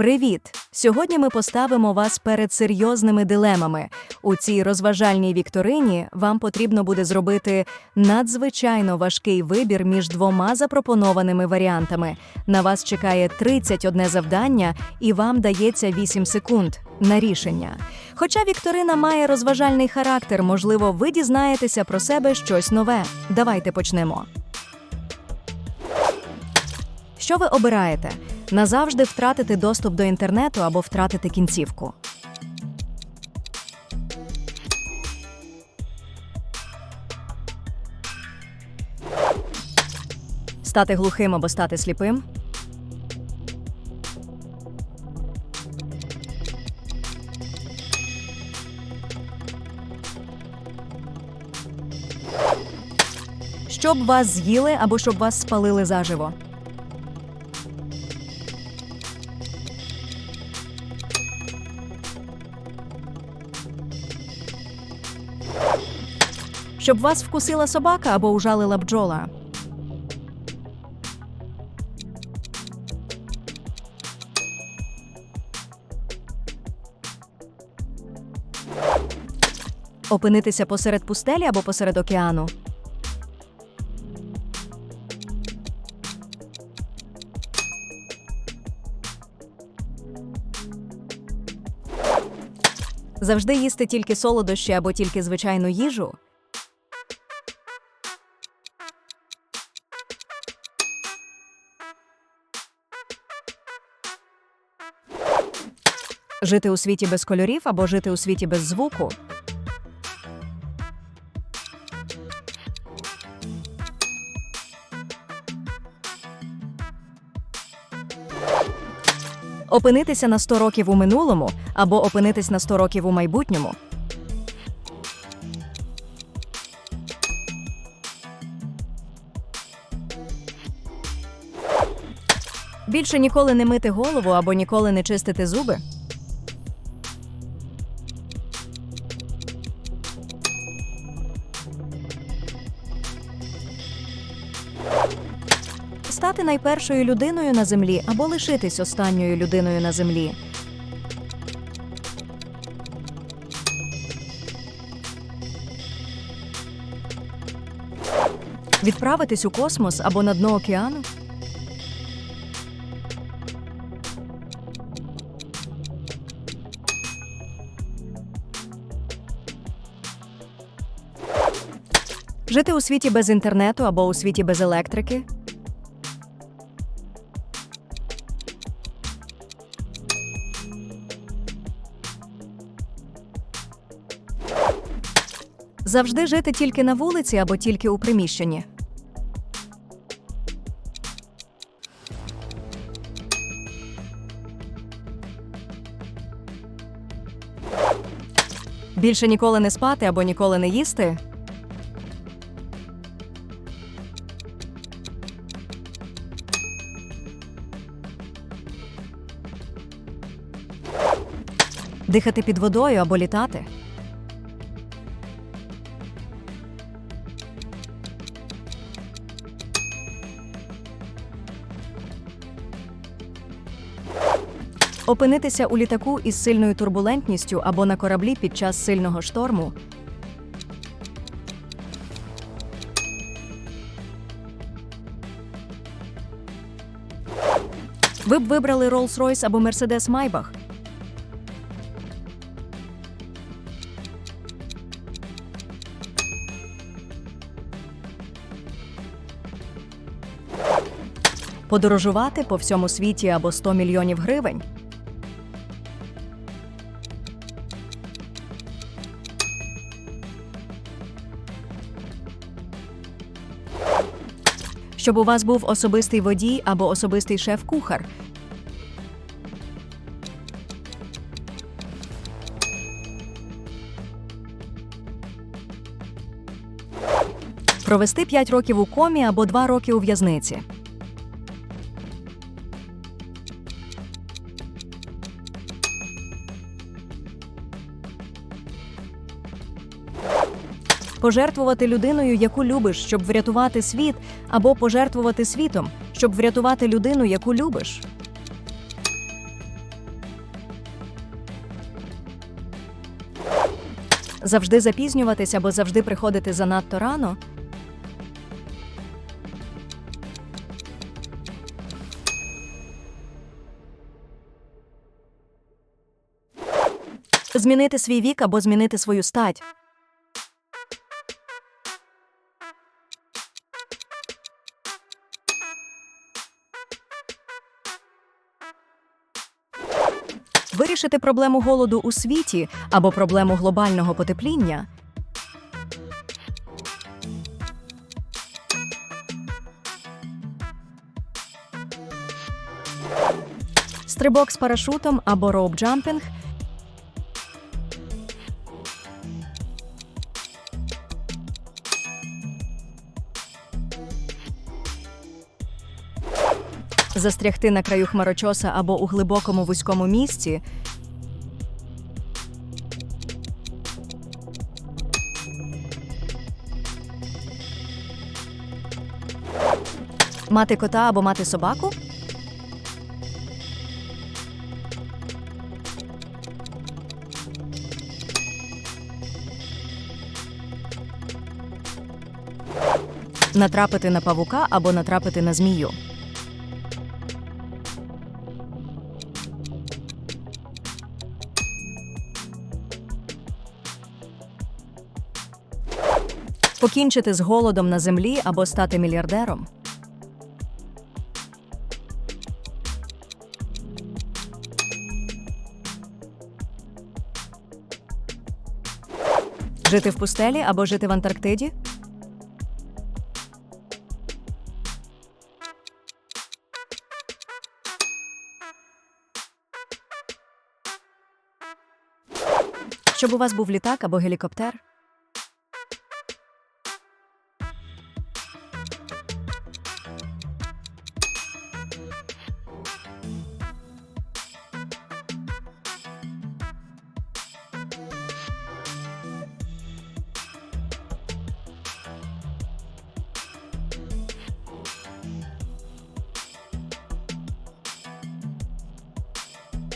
Привіт! Сьогодні ми поставимо вас перед серйозними дилемами. У цій розважальній вікторині вам потрібно буде зробити надзвичайно важкий вибір між двома запропонованими варіантами. На вас чекає 31 завдання, і вам дається 8 секунд на рішення. Хоча вікторина має розважальний характер, можливо, ви дізнаєтеся про себе щось нове. Давайте почнемо. Що ви обираєте? Назавжди втратити доступ до інтернету або втратити кінцівку. Стати глухим або стати сліпим. Щоб вас з'їли або щоб вас спалили заживо. Щоб вас вкусила собака або ужалила бджола. Опинитися посеред пустелі або посеред океану. Завжди їсти тільки солодощі або тільки звичайну їжу. Жити у світі без кольорів або жити у світі без звуку. Опинитися на 100 років у минулому або опинитись на 100 років у майбутньому. Більше ніколи не мити голову або ніколи не чистити зуби. Стати найпершою людиною на землі або лишитись останньою людиною на землі. Відправитись у космос або на дно океану. Жити у світі без інтернету або у світі без електрики. Завжди жити тільки на вулиці або тільки у приміщенні. Більше ніколи не спати або ніколи не їсти. Дихати під водою або літати. Опинитися у літаку із сильною турбулентністю або на кораблі під час сильного шторму. Ви б вибрали Rolls-Royce або Mercedes Maybach? Подорожувати по всьому світі або 100 мільйонів гривень. Щоб у вас був особистий водій або особистий шеф-кухар. Провести 5 років у комі або 2 роки у в'язниці. пожертвувати людиною, яку любиш, щоб врятувати світ, або пожертвувати світом, щоб врятувати людину, яку любиш. Завжди запізнюватися або завжди приходити занадто рано. Змінити свій вік або змінити свою стать. Вирішити проблему голоду у світі або проблему глобального потепління. Стрибок з парашутом або роуп-джампінг. Застрягти на краю хмарочоса або у глибокому вузькому місці. Мати кота або мати собаку? Натрапити на павука або натрапити на змію. Покінчити з голодом на землі або стати мільярдером. Жити в пустелі або жити в Антарктиді? Щоб у вас був літак або гелікоптер?